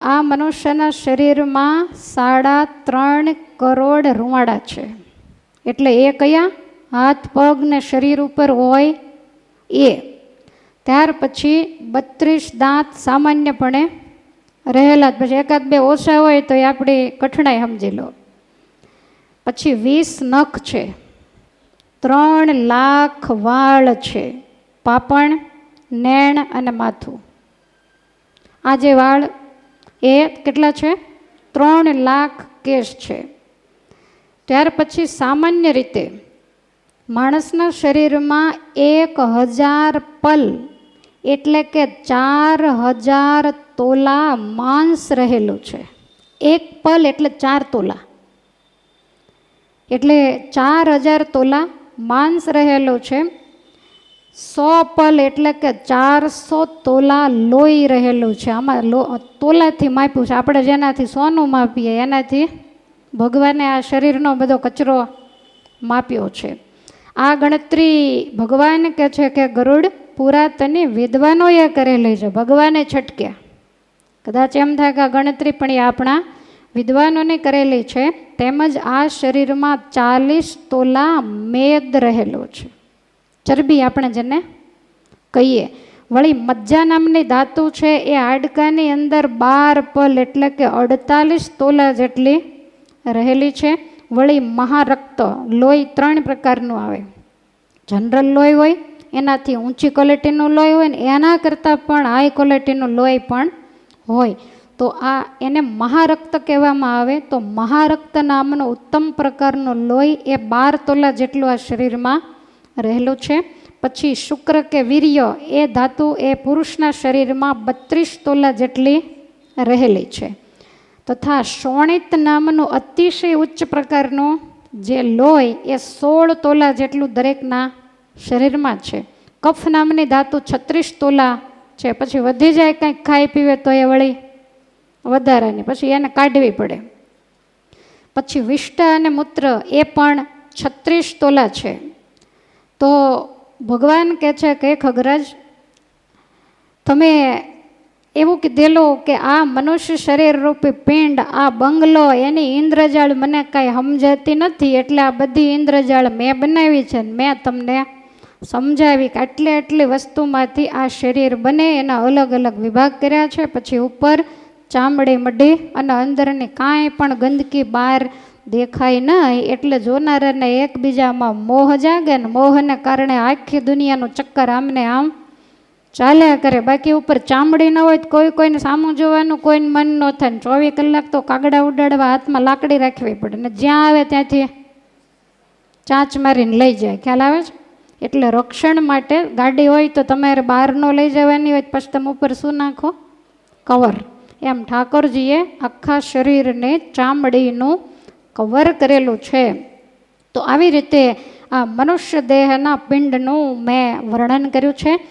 આ મનુષ્યના શરીરમાં સાડા ત્રણ કરોડ રૂવાડા છે. એટલે એ કયા? હાથ, પગ ને શરીર ઉપર હોય એ. ત્યાર પછી બત્રીસ દાંત સામાન્યપણે રહેલા. પછી એકાદ બે ઓછા હોય તો એ આપણી કઠણાઈ સમજી લો. પછી વીસ નખ છે. ત્રણ લાખ વાળ છે. પાપણ, નેણ અને માથું. આ જે વાળ એ કેટલા છે? ત્રણ લાખ કેસ છે. ત્યાર પછી સામાન્ય રીતે માણસના શરીરમાં એક હજાર પલ એટલે કે ચાર હજાર તોલા માંસ રહેલું છે. એક પલ એટલે ચાર તોલા. એટલે ચાર હજાર તોલા માંસ રહેલું છે. સો પલ એટલે કે ચારસો તોલા લોહી રહેલું છે. આમાં લો, તોલાથી માપ્યું છે. આપણે જેનાથી સોનું માપીએ, એનાથી ભગવાને આ શરીરનો બધો કચરો માપ્યો છે. આ ગણતરી ભગવાન કહે છે કે ગરુડ પુરાતની વિદ્વાનોએ કરેલી છે. ભગવાને છટક્યા. કદાચ એમ થાય કે આ ગણતરી પણ એ આપણા વિદ્વાનોને કરેલી છે. તેમજ આ શરીરમાં ચાલીસ તોલા મેદ રહેલો છે. ચરબી આપણે જેને કહીએ. વળી મજ્જા નામની ધાતુ છે એ હાડકાની અંદર બાર પલ એટલે કે અડતાલીસ તોલા જેટલી રહેલી છે. વળી મહારક્ત લોહી ત્રણ પ્રકારનું આવે. જનરલ લોહી હોય, એનાથી ઊંચી ક્વોલિટીનું લોહી હોય ને એના કરતાં પણ હાઈ ક્વોલિટીનું લોહી પણ હોય. તો આ એને મહારક્ત કહેવામાં આવે. તો મહારક્ત નામનો ઉત્તમ પ્રકારનો લોહી એ બાર તોલા જેટલું આ શરીરમાં રહેલું છે. પછી શુક્ર કે વીર્ય એ ધાતુ એ પુરુષના શરીરમાં બત્રીસ તોલા જેટલી રહેલી છે. તથા શોણિત નામનું અતિશય ઉચ્ચ પ્રકારનું જે લોહી એ સોળ તોલા જેટલું દરેકના શરીરમાં છે. કફ નામની ધાતુ છત્રીસ તોલા છે. પછી વધી જાય કંઈક ખાઈ પીવે તો એ વળી વધારાની પછી એને કાઢવી પડે. પછી વિષ્ટ અને મૂત્ર એ પણ છત્રીસ તોલા છે. તો ભગવાન કહે છે કે ખગરાજ, તમે એવું કીધેલું કે આ મનુષ્ય શરીર રૂપી પિંડ, આ બંગલો, એની ઇન્દ્રજાળ મને કાંઈ સમજાતી નથી, એટલે આ બધી ઇન્દ્રજાળ મેં બનાવી છે ને મેં તમને સમજાવી કે આટલી આટલી વસ્તુમાંથી આ શરીર બને, એના અલગ અલગ વિભાગ કર્યા છે, પછી ઉપર ચામડી મઢી અને અંદરની કાંઈ પણ ગંદકી બહાર દેખાય નહીં, એટલે જોનારાને એકબીજામાં મોહ જાગે ને મોહને કારણે આખી દુનિયાનું ચક્કર આમને આમ ચાલ્યા કરે. બાકી ઉપર ચામડી ન હોય તો કોઈ કોઈને સામું જોવાનું, કોઈને મન ન થાય ને ચોવીસ કલાક તો કાગડા ઉડાડવા હાથમાં લાકડી રાખવી પડે ને જ્યાં આવે ત્યાંથી ચાંચ મારીને લઈ જાય. ખ્યાલ આવે છે? એટલે રક્ષણ માટે ગાડી હોય તો તમારે બહાર ન લઈ જવાની હોય પછી તમે ઉપર શું નાખો? કવર. એમ ઠાકોરજીએ આખા શરીરને ચામડીનું કવર કરેલું છે. તો આવી રીતે આ મનુષ્ય દેહના પિંડનું મેં વર્ણન કર્યું છે.